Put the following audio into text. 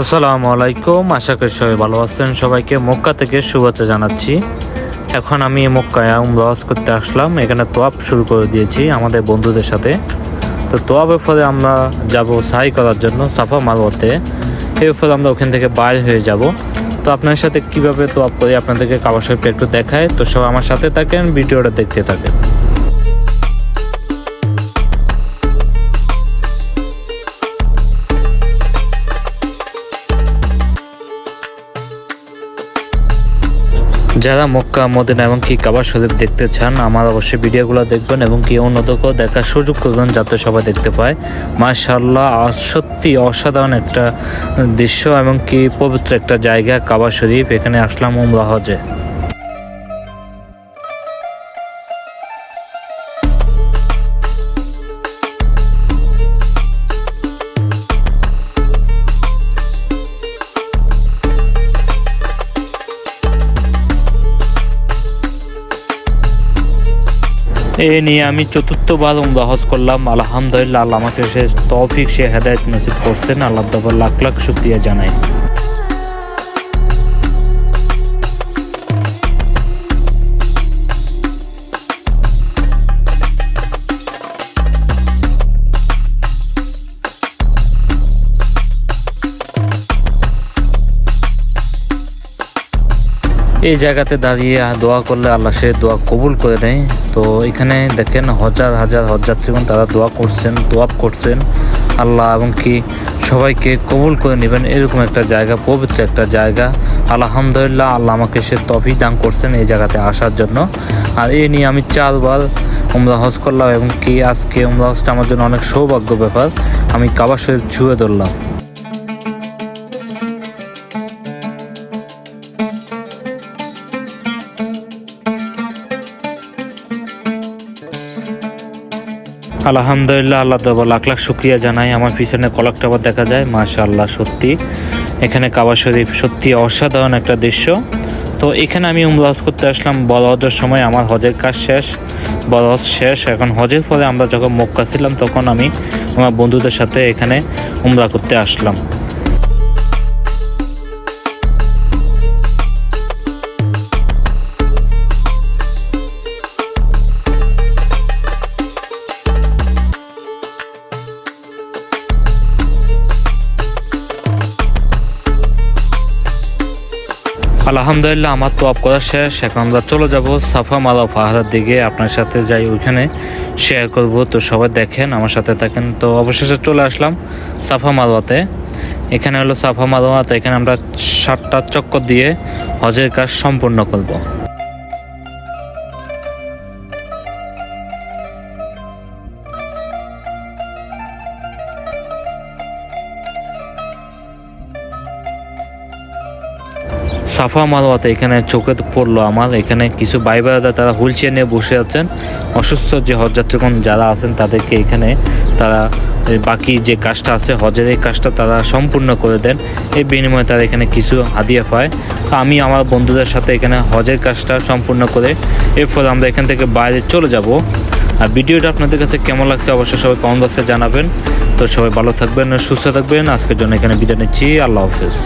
আসসালামু আলাইকুম, আশা করি সবাই ভালো আছেন। সবাইকে মক্কা থেকে শুভেচ্ছা জানাচ্ছি। এখন আমি মক্কায় উমরাজ করতে আসলাম। এখানে তোয়াব শুরু করে দিয়েছি আমাদের বন্ধুদের সাথে। তো তোয়াবের ফলে আমরা যাব সাই করার জন্য সাফা মারওয়াতে এর ফলে আমরা ওখান থেকে বাইর হয়ে যাব। তো আপনার সাথে কীভাবে তোয়াব করি আপনাদেরকে কাবার শরীফটা একটু দেখায়। তো সবাই আমার সাথে থাকেন, ভিডিওটা দেখতে থাকেন। যারা মক্কা, মদিনা এবং কি কাবার শরীফ দেখতে চান, আমার অবশ্যই ভিডিওগুলো দেখবেন এবং কি অন্যদেরকেও দেখার সুযোগ করবেন যাতে সবাই দেখতে পায়। মাশাল্লাহ সত্যি অসাধারণ একটা দৃশ্য এবং কি পবিত্র একটা জায়গা কাবা শরীফ। এখানে আসলাম উমরা হজে। এ নিয়ে আমি চতুর্থবার উমরা হজ করলাম। আলহামদুলিল্লাহ, আল্লাহ আমাকে সে তৌফিক, সে হেদায়ত নসিব করছেন। আল্লাহ তাবার লাখ লাখ শুক্রিয়া জানাই। এই জায়গাতে দাঁড়িয়ে দোয়া করলে আল্লাহ সে দোয়া কবুল করে নেয়। তো এখানে দেখেন হাজার হাজার হজযাত্রীগণ তারা দোয়া করছেন দোয়াব করছেন। আল্লাহ এবং কি সবাইকে কবুল করে নেবেন। এরকম একটা জায়গা, পবিত্র একটা জায়গা। আলহামদুলিল্লাহ আল্লাহ আমাকে সে তফি দান করছেন এই জায়গাতে আসার জন্য। আর এই নিয়ে আমি চারবার উমরা হজ করলাম এবং কি আজকে উমরা হজটা আমার জন্য অনেক সৌভাগ্য ব্যাপার। আমি কাবার শরীফ ছুঁয়ে ধরলাম। আলহামদুলিল্লাহ, আল্লাহ দেব, লাখ লাখ শুক্রিয়া জানাই। আমার পিছনে কলাক টাওয়ার দেখা যায় মাশা আল্লাহ সত্যি। এখানে কাবা শরীফ সত্যি অসাধারণ একটা দৃশ্য। তো এখানে আমি উমরা করতে আসলাম বড় হজের সময় আমার হজের কাজ শেষ বড় হজ শেষ। এখন হজের পরে আমরা যখন মক্কা ছিলাম, তখন আমি আমার বন্ধুদের সাথে এখানে উমরা করতে আসলাম। আলহামদুলিল্লাহ, আমার তো আপ করা শেষ। এখন আমরা চলে যাব সাফা মালা ফাহাদার দিকে। আপনার সাথে যাই ওইখানে শেয়ার করব। তো সবাই দেখেন, আমার সাথে থাকেন। তো অবশেষে চলে আসলাম সাফা মালওয়াতে। এখানে হলো সাফা মালওয়া। তো এখানে আমরা সাতটা চক্কর দিয়ে হজের কাজ সম্পূর্ণ করব। সাফা মালওয়াতে এখানে চোখে পড়ল আমার। এখানে কিছু ভাই বেড়াদা তারা হুইল চেয়ার নিয়ে বসে আছেন। অসুস্থ যে হজযাত্রীগণ যারা আছেন, তাদেরকে এখানে তারা বাকি যে কাজটা আছে, হজের এই কাজটা তারা সম্পূর্ণ করে দেন। এই বিনিময়ে তারা এখানে কিছু হাদিয়া পায়। আমি আমার বন্ধুদের সাথে এখানে হজের কাজটা সম্পূর্ণ করে এরপর আমরা এখান থেকে বাইরে চলে যাব। আর ভিডিওটা আপনাদের কাছে কেমন লাগছে অবশ্যই সবাই কমেন্ট বক্সে জানাবেন। তো সবাই ভালো থাকবেন, সুস্থ থাকবেন। আজকের জন্য এখানে বিদায় নিচ্ছি। আল্লাহ হাফিজ।